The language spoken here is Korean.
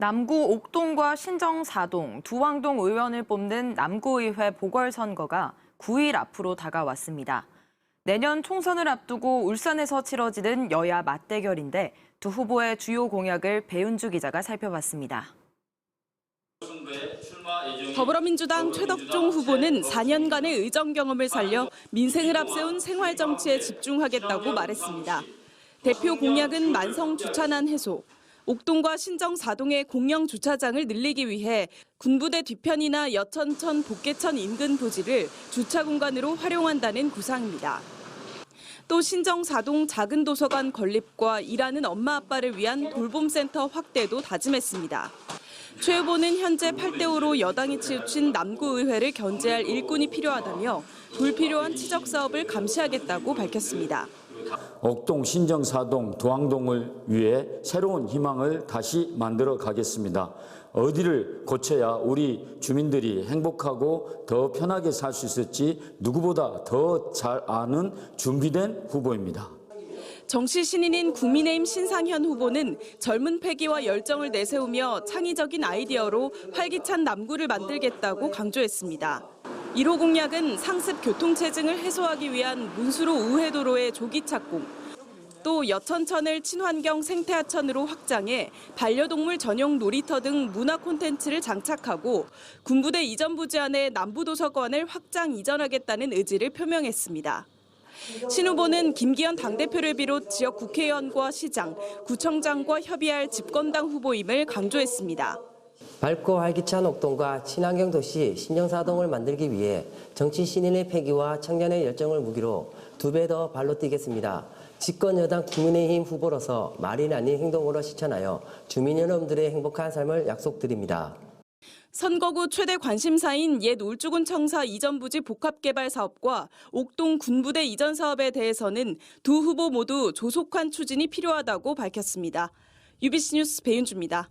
남구 옥동과 신정 사동, 두왕동 의원을 뽑는 남구의회 보궐선거가 9일 앞으로 다가왔습니다. 내년 총선을 앞두고 울산에서 치러지는 여야 맞대결인데 두 후보의 주요 공약을 배윤주 기자가 살펴봤습니다. 더불어민주당 최덕종 후보는 4년간의 의정 경험을 살려 민생을 앞세운 생활 정치에 집중하겠다고 말했습니다. 대표 공약은 만성 주차난 해소, 옥동과 신정 사동의 공영 주차장을 늘리기 위해 군부대 뒤편이나 여천천 복개천 인근 부지를 주차 공간으로 활용한다는 구상입니다. 또 신정 사동 작은 도서관 건립과 일하는 엄마 아빠를 위한 돌봄센터 확대도 다짐했습니다. 최 후보는 현재 8대5로 여당이 치우친 남구의회를 견제할 일꾼이 필요하다며 불필요한 치적 사업을 감시하겠다고 밝혔습니다. 옥동, 신정, 사동, 두항동을 위해 새로운 희망을 다시 만들어 가겠습니다. 어디를 고쳐야 우리 주민들이 행복하고 더 편하게 살 수 있을지 누구보다 더 잘 아는 준비된 후보입니다. 정치 신인인 국민의힘 신상현 후보는 젊은 패기와 열정을 내세우며 창의적인 아이디어로 활기찬 남구를 만들겠다고 강조했습니다. 1호 공약은 상습 교통체증을 해소하기 위한 문수로 우회도로의 조기 착공, 또 여천천을 친환경 생태하천으로 확장해 반려동물 전용 놀이터 등 문화 콘텐츠를 장착하고 군부대 이전 부지 안에 남부도서관을 확장 이전하겠다는 의지를 표명했습니다. 신 후보는 김기현 당대표를 비롯 지역 국회의원과 시장, 구청장과 협의할 집권당 후보임을 강조했습니다. 밝고 활기찬 옥동과 친환경 도시 신정사동을 만들기 위해 정치 신인의 패기와 청년의 열정을 무기로 두 배 더 발로 뛰겠습니다. 집권 여당 국민의힘 후보로서 말이 아닌 행동으로 실천하여 주민 여러분들의 행복한 삶을 약속드립니다. 선거구 최대 관심사인 옛 울주군 청사 이전 부지 복합 개발 사업과 옥동 군부대 이전 사업에 대해서는 두 후보 모두 조속한 추진이 필요하다고 밝혔습니다. UBC 뉴스 배윤주입니다.